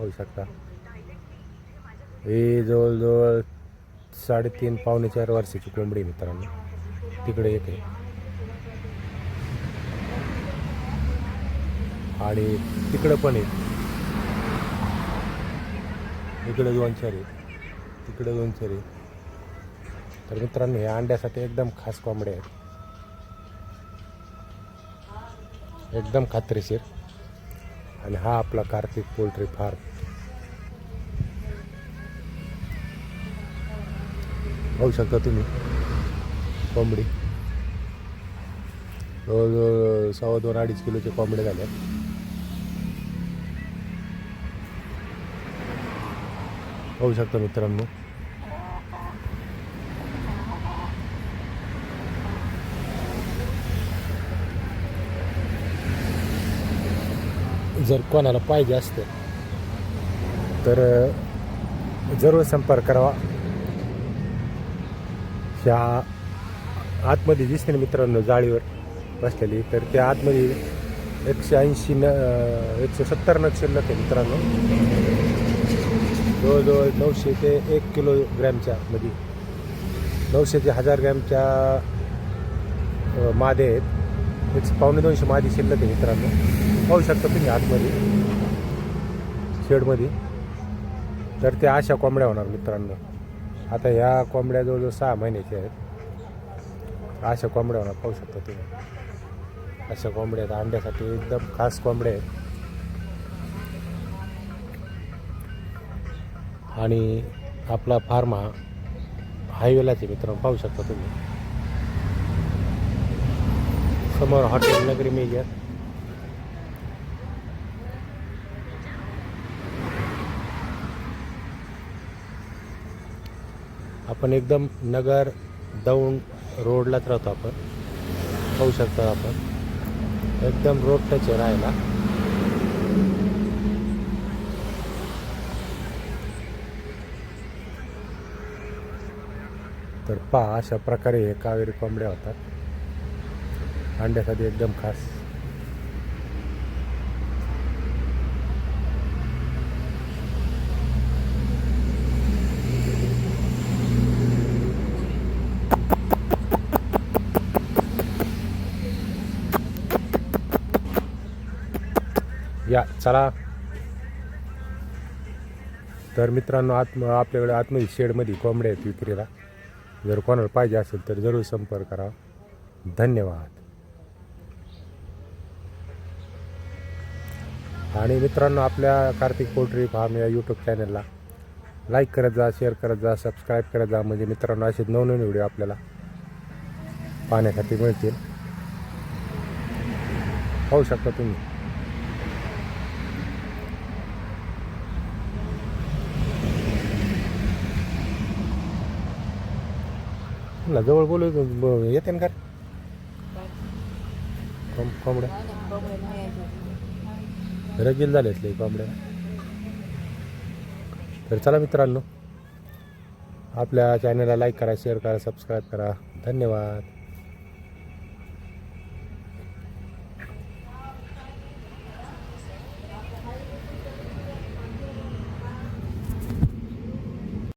होऊ शकता. हे जवळजवळ साडेतीन पावणे चार वर्षाची कोंबडी आहे मित्रांनो. तिकडे एक आहे आणि तिकडं पण आहे. इकडे दोन चार आहे तिकडे दोन चार आहे तर मित्रांनो हे अंड्यासाठी एकदम खास कोंबड्या आहेत. एकदम खात्रीशीर. आणि हा आपला कार्तिक पोल्ट्री फार्म. पाहू शकता तुम्ही. कोंबडी. जवळजवळ सव्वा दोन अडीच किलोचे कोंबडे झाले. पाहू शकता मित्रांनो. जर कोणाला पाहिजे असतं तर जरूर संपर्क करावा. ह्या आतमध्ये दिसते ना मित्रांनो जाळीवर बसलेली तर त्या आतमध्ये एकशे ऐंशी न एकशे सत्तर नग शिल्लक आहे मित्रांनो. जवळजवळ नऊशे ते एक किलोग्रॅमच्या मध्ये. नऊशे ते हजार ग्रॅमच्या मादे आहेत. एकशे पावणे दोनशे मादी शिल्लक आहे मित्रांनो. पाहू शकता तुम्ही आतमध्ये शेडमध्ये. तर त्या अशा कोंबड्या होणार मित्रांनो. आता ह्या कोंबड्या जवळजवळ सहा महिन्याच्या आहेत. अशा कोंबड्या होणार पाहू शकता तुम्ही. अशा कोंबड्या आहेत अंड्यासाठी एकदम खास कोंबड्या आहेत. आणि आपला फार्म हा हायवेलाच आहे मित्रांनो पाहू शकता तुम्ही. समोर हॉटेल नगरी मेजर आपण एकदम नगर दौंड रोडलाच राहतो आपण. पाहू शकता आपण. एकदम रोड टच आहे राहायला. तर पहा अशा प्रकारे हे कावेरी कोंबड्या होतात. अंड्यासाठी एकदम खास. या चला. तर मित्रांनो आत्म आपल्याकडे आतमध्ये शेडमध्ये कोंबड्या आहेत विक्रीला. जर कोणाला पाहिजे असेल तर जरूर संपर्क करा. धन्यवाद. आणि मित्रांनो आपल्या कार्तिक पोल्ट्री फार्म या यूट्यूब चॅनलला लाईक करत जा शेअर करत जा सबस्क्राईब करत जा. म्हणजे मित्रांनो असे नवनवीन व्हिडिओ आपल्याला पाहण्यासाठी मिळतील. पाहू शकता तुम्ही. ना जवळ बोलू येते ना का? कोंब- कोंबड्या. रगील झाले असले कोंबड्या. तर चला मित्रांनो आपल्या चॅनलला लाईक करा शेअर करा सबस्क्राईब करा. धन्यवाद.